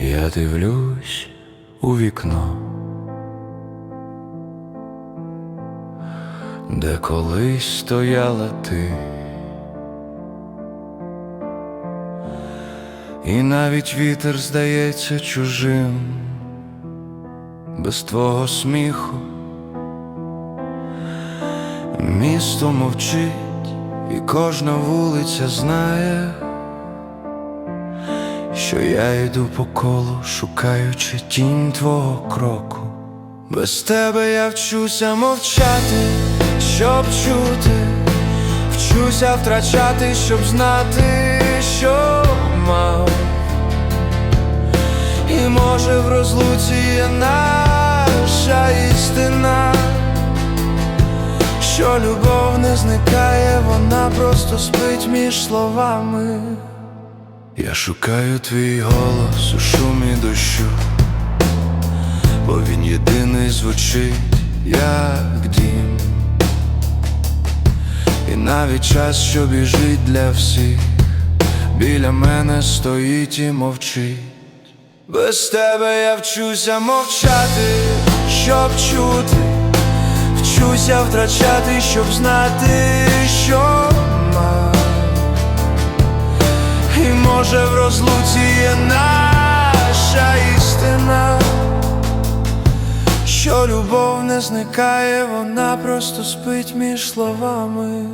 Я дивлюсь у вікно, де колись стояла ти, і навіть вітер здається чужим, без твого сміху. Місто мовчить, і кожна вулиця знає, що я йду по колу, шукаючи тінь твого кроку. Без тебе я вчуся мовчати, щоб чути, вчуся втрачати, щоб знати, що мав. І може в розлуці є наша істина. Що любов не зникає, вона просто спить між словами. Я шукаю твій голос у шумі дощу, бо він єдиний звучить, як дім. І навіть час, що біжить для всіх, біля мене стоїть і мовчить. Без тебе я вчуся мовчати, щоб чути. Вчуся втрачати, щоб знати, що може в розлуці є наша істина, що любов не зникає, вона просто спить між словами.